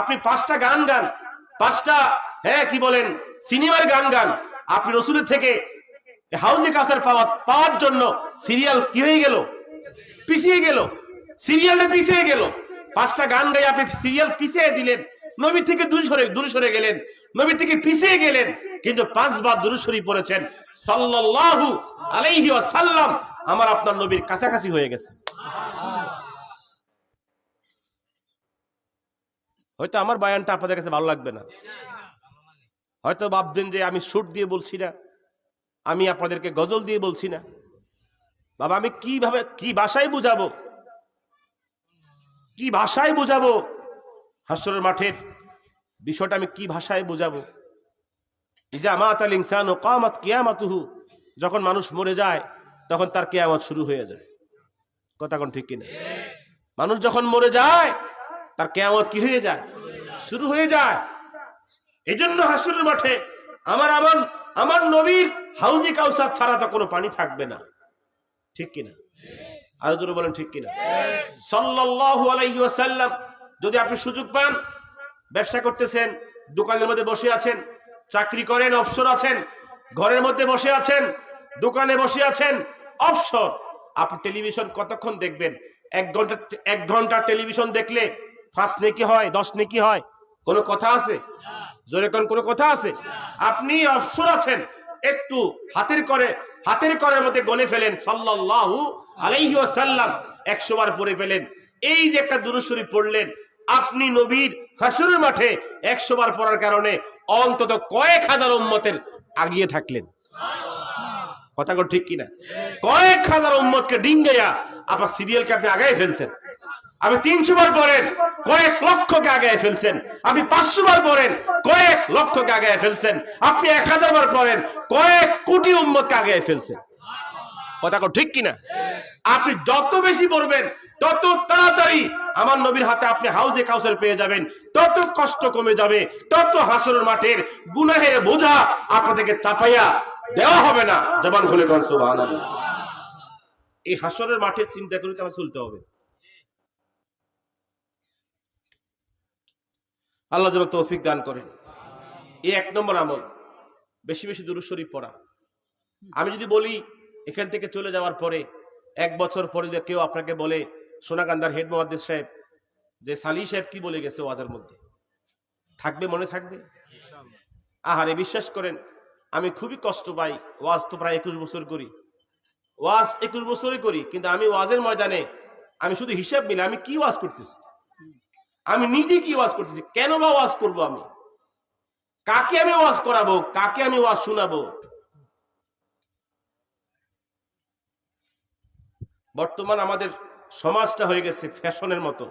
আপনি পাঁচটা গান গান, পাঁচটা হ্যাঁ কি বলেন, সিনেমার গান গান, আপনি রসুলের থেকে হাউজে কাসার পাওয়া, পাওয়ার জন্য সিরিয়াল কি হয়ে গেল, পিছিয়ে গেল, সিরিয়ালটা পিছিয়ে গেল। পাঁচটা গান গাই আপনি সিরিয়াল পিছিয়ে দিলেন, নবীর থেকে দূরে সরে দূরে সরে গেলেন, নবীর থেকে পিছিয়ে গেলেন, কিন্তু পাঁচবার দূরে সরে পড়েছেন। সাল্লাল্লাহু আলাইহি ওয়াসাল্লাম, আমার আপনার নবীর কাছাকাছি হয়ে গেছে। হয়তো আমার বায়ানটা আপনাদের কাছে ভালো লাগবে না। হয়তো ভাববেন যে আমি সুর দিয়ে বলছি না, আমি আপনাদেরকে গজল দিয়ে বলছি না। বাবা, আমি কীভাবে, কি ভাষায় বুঝাবো? কি ভাষায় বুঝাবো? হাসরের মাঠের বিষয়টা আমি কি ভাষায় বুঝাবো? জামাত আল ইনসান ও কামাত কিয়ামাতুহু, যখন মানুষ মরে যায়, তখন তার কেয়ামত শুরু হয়ে যায়। কথা কোন ঠিক কিনা? মানুষ যখন মরে যায় তার কেয়ামত কি হয়ে যায়? শুরু হয়ে যায়। এই জন্য হাসুরের মাঠে আমার আমার আমার নবীর হাউজি কাউসার ছাড়া তো কোনো পানি থাকবে না। ঠিক কিনা? আরও জোরে বলেন, ঠিক কিনা? সাল্লাল্লাহু যদি আপনি সুযোগ পান, ব্যবসা করতেছেন, দোকানের মধ্যে বসে আছেন, চাকরি করেন, অবসর আছেন, ঘরের মধ্যে বসে আছেন, দোকানে বসে আছেন, অবসর। আপনি টেলিভিশন কতক্ষণ দেখবেন? এক ঘণ্টা এক ঘণ্টা টেলিভিশন দেখলে পাঁচ নেকি হয়, দশ নেকি হয়। কোনো কথা আছে? জোরে কোন কোনো কথা আছে? আপনি অবসর আছেন, একটু হাতের করে, হাতের করের মধ্যে গনে ফেলেন, সাল্লাল্লাহু আলাইহি ওয়াসাল্লাম 100 বার পড়ে ফেলেন। এই যে একটা দুরুশরী পড়লেন, আপনি নবীর হাসুরের মাঠে 100 বার পড়ার কারণে অন্তত কয়েক হাজার উম্মতের আগিয়ে থাকলেন। কথা ঠিক কিনা? কয়েক হাজার উম্মতকে ডিঙ্গাইয়া আপনার সিরিয়ালকে আপনি আগায় ফেলছেন। আপনি তিনশো বার পড়েন, কয়েক লক্ষকে আগায় ফেলছেন। আপনি পাঁচশো বার পড়েন, কয়েক লক্ষকে আগায় ফেলছেন। আপনি এক হাজার বার পড়েন, কয়েক কোটি উম্মতকে আগায় ফেলছেন। কথা ঠিক কিনা? আপনি যত বেশি পড়বেন, তত তাড়াতাড়ি আমার নবীর হাতে আপনি হাউজে কাউসার পেয়ে যাবেন, তত কষ্ট কমে যাবে, তত হাসরের মাঠের গুনাহের বোঝা আপনাদেরকে চাপাইয়া দেওয়া হবে না। জবান খুলে কন, সুবহানাল্লাহ। এই হাসরের মাঠে চিন্তা করে আমার চলতে হবে। আল্লাহ যেন তৌফিক দান করেন। এই এক নম্বর আমল। বেশি বেশি দুরুশরীফ পড়া। আমি যদি বলি এখান থেকে চলে যাওয়ার পরে এক বছর পরে যদি কেউ আপনাকে বলে সোনাকান্দার হেড মোহাদ্দিস সাহেব যে সালি সাহেব কি বলে গেছে ওয়াজার মধ্যে? থাকবে মনে থাকবে? আহারে বিশ্বাস করেন আমি খুবই কষ্ট পাই ওয়াজ তো প্রায় একুশ বছর করি। ওয়াজ একুশ বছরই করি কিন্তু আমি ওয়াজের ময়দানে আমি শুধু হিসাব মিলে আমি কি ওয়াজ করতেছি? আমি নিজে কি ওয়াজ করতেছি? কেন বা ওয়াজ করব আমি? কাকে আমি ওয়াজ করাবো? কাকে আমি ওয়াজ শোনাবো? বর্তমান আমাদের সমাজটা হয়ে গেছে ফ্যাশনের মতো।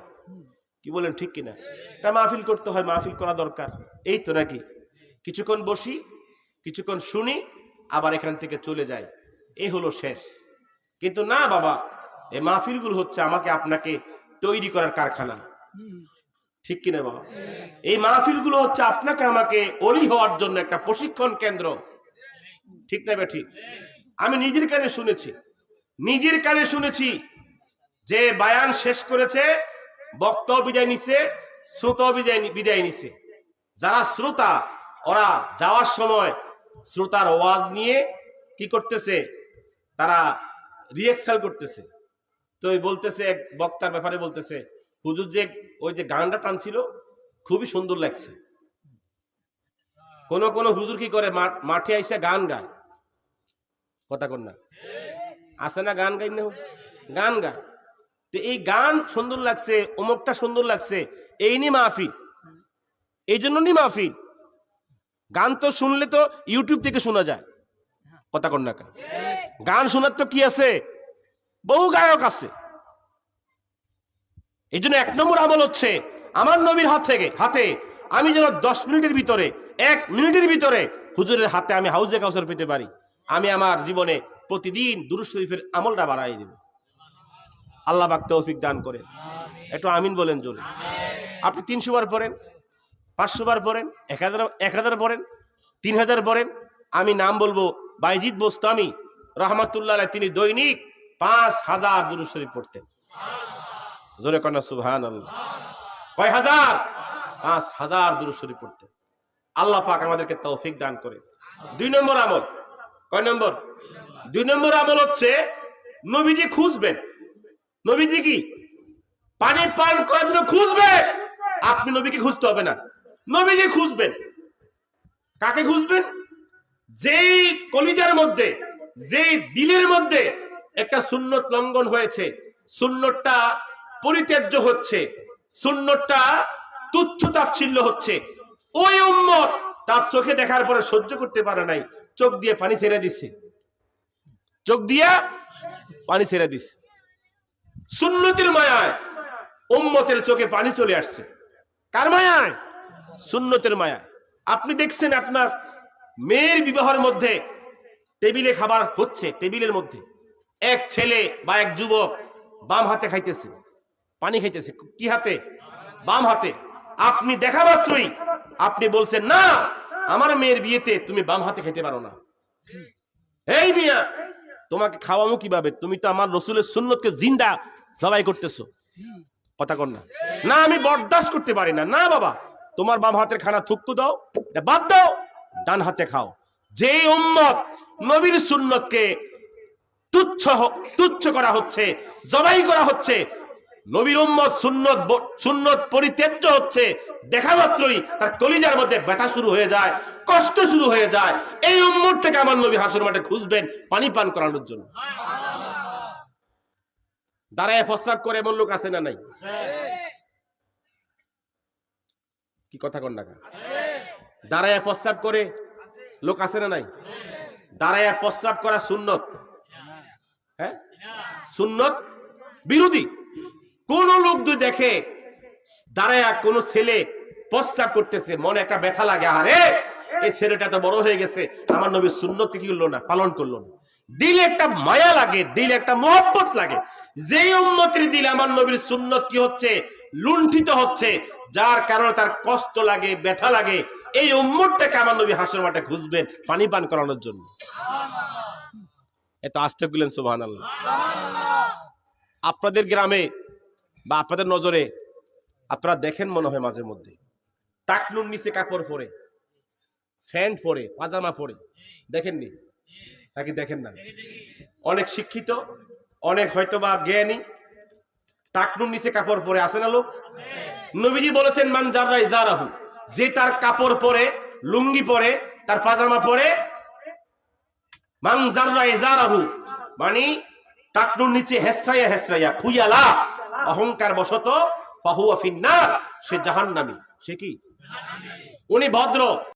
কি বলেন, ঠিক কিনা? এটা মাহফিল করতে হয়, মাহফিল করা দরকার। এই তো নাকি? কিছুক্ষণ বসি, কিছুক্ষণ শুনি, আবার এখান থেকে চলে যাই। এই হলো শেষ। কিন্তু না বাবা, এই মাহফিলগুলো হচ্ছে আমাকে আপনাকে তৈরি করার কারখানা। ঠিক কিনা বাবা? এই মাহফিলগুলো হচ্ছে আপনাকে আমাকে অলি হওয়ার জন্য একটা প্রশিক্ষণ কেন্দ্র। ঠিক না বে ঠিক আমি নিজের কানে শুনেছি, নিজের কানে শুনেছি যে বায়ান শেষ করেছে বক্ত বিদায় নিছে শ্রোত বিদায় বিদায় নিছে। যারা শ্রোতা, ওরা যাওয়ার সময় শ্রোতার ওয়াজ নিয়ে কি করতেছে? তারা রিয়েকশাল করতেছে। তো বলতেছে, এক বক্তার ব্যাপারে বলতেছে হুজুর যে ওই যে গানটা টানছিল খুবই সুন্দর লাগছে। কোন কোন হুজুর কি করে মাঠ- আইসা গান গায়? কথা কর না। আছে না গান গাই না গান গায়। তো এই গান সুন্দর লাগছে অমুকটা সুন্দর লাগছে এই নি মাহফিল। এই জন্য নি মাহফিল। গান তো শুনলে তো ইউটিউব থেকে শোনা যায়। কথা কর না কেন? গান শোনার তো কি আছে? বহু গায়ক আছে। এই জন্য এক নম্বর আমল হচ্ছে আমার নবীর হাত থেকে, হাতে। আমি যেন দশ মিনিটের ভিতরে, এক মিনিটের ভিতরে হুজুরের হাতে আমি হাউজে কাউসার পেতে পারি। আমি আমার জীবনে প্রতিদিন দুরুদ শরীফের আমলটা বাড়াই দেব। আল্লাহ বাক তৌফিক দান করেন। একটু আমিন বলেন জোরে। আপনি তিনশো বার পড়েন, পাঁচশো বার পড়েন, এক হাজার এক হাজার পড়েন, তিন হাজার পড়েন। আমি নাম বলব বাইজিৎ বোস্তামি, রহমতুল্লাহ তিনি দৈনিক পাঁচ হাজার দুরুদ শরীফ পড়তেন। জোরে কন্যা সুবহান কয় হাজার? পাঁচ হাজার দূরস্বরী পড়তে। আল্লাহ পাক আমাদেরকে তৌফিক দান করে। দুই নম্বর আমল। কয় নম্বর? দুই নম্বর আমল হচ্ছে, নবীজি খুঁজবেন। নবীজি কি? পানি পান করার জন্য খুঁজবে আপনি নবীকে খুঁজতে হবে না। নবীজি খুঁজবেন। কাকে খুঁজবেন? যেই কলিজার মধ্যে, যেই দিলের মধ্যে একটা সুন্নত লঙ্ঘন হয়েছে, সুন্নতটা পরিত্যাজ্য হচ্ছে, সুন্নতটা তুচ্ছ তাচ্ছিল্য হচ্ছে। ওই উম্মত তার চোখে দেখার পরে সহ্য করতে পারে নাই, চোখ দিয়ে পানি ছেড়ে দিছে। চোখ দিয়া পানি ছেড়ে দিছে। সুন্নতির মায়ায় উম্মতের চোখে পানি চলে আসছে। কার মায়ায়? সুন্নতের মায়ায়। আপনি দেখছেন আপনার মেয়ের বিবাহের মধ্যে টেবিলে খাবার হচ্ছে, টেবিলের মধ্যে। এক ছেলে বা এক যুবক বাম হাতে খাইতেছে। পানি খাইতেছে। কি হাতে? বাম হাতে। আপনি দেখা মাত্রই আপনি বলছেন, না, আমার মেয়ের বিয়েতে তুমি বাম হাতে খাইতে পারো না। এই মিয়া, তোমাকে খাওয়ামো কীভাবে? তুমি তো আমার রসুলের সুন্নতকে জিন্দা সবাই করতেছো। কথা কর না। না, আমি বরদাস্ত করতে পারি না। না, বাবা, তোমার বাম হাতের খানা থুকতু দাও বাদ দাও, ডান হাতে খাও। যে উম্মত নবীর সুন্নতকে তুচ্ছ তুচ্ছ করা হচ্ছে, জবাই করা হচ্ছে নবীর উম্মত সুন্নত সুন্নত পরিত্যাজ্য হচ্ছে দেখা মাত্রই তার কলিজার মধ্যে ব্যথা শুরু হয়ে যায়, কষ্ট শুরু হয়ে যায়। এই উম্মত থেকে আমার নবী হাসর মাঠে খুঁজবেন পানি পান করানোর জন্য। দাঁড়ায় প্রস্তাব করে এমন লোক আছে না নাই? কি কথা কন না দাঁড়ায় প্রস্তাব করে লোক আছে না নাই? দাঁড়ায় প্রস্তাব করা সুন্নত। হ্যাঁ? সুন্নত বিরোধী। কোন লোক যদি দেখে দাঁড়ায় কোন ছেলে প্রস্তাব করতেছে, মনে একটা ব্যথা লাগে, আরে এই ছেলেটা তো বড় হয়ে গেছে, আমার নবীর সুন্নত কি করল না, পালন করল না। দিলে একটা মায়া লাগে, দিলে একটা মহব্বত লাগে। যে উন্নতির দিলে আমার নবীর সুন্নত কি হচ্ছে? লুণ্ঠিত হচ্ছে। যার কারণে তার কষ্ট লাগে, ব্যথা লাগে। এই উম্মতটাকে আমার নবী হাসর মাঠে খুঁজবেন পানি পান করানোর জন্য। এত আসতে গেলেন সুবাহ আপনাদের গ্রামে বা আপনাদের নজরে আপনারা দেখেন মনে হয় মাঝে মধ্যে। টাকনুর নিচে কাপড় পরে, প্যান্ট পরে, পাজামা পরে। দেখেননি? নাকি দেখেন না? অনেক শিক্ষিত, অনেক হয়তো বা জ্ঞানী, টাকনুর নিচে কাপড় পরে আছে না লোক? নবীজি বলেছেন, মান জাররা ইজারাহু যে তার কাপড় পরে, লুঙ্গি পরে, তার পাজামা পরে, মান জাররা ইজারাহু মানে টাকনুর নিচে হেসরাইয়া হেসরাইয়া, খুইয়ালা অহংকার বশত ফাহুয়া ফিন্নার সে জাহান্নামি। সে কি? উনি ভদ্র।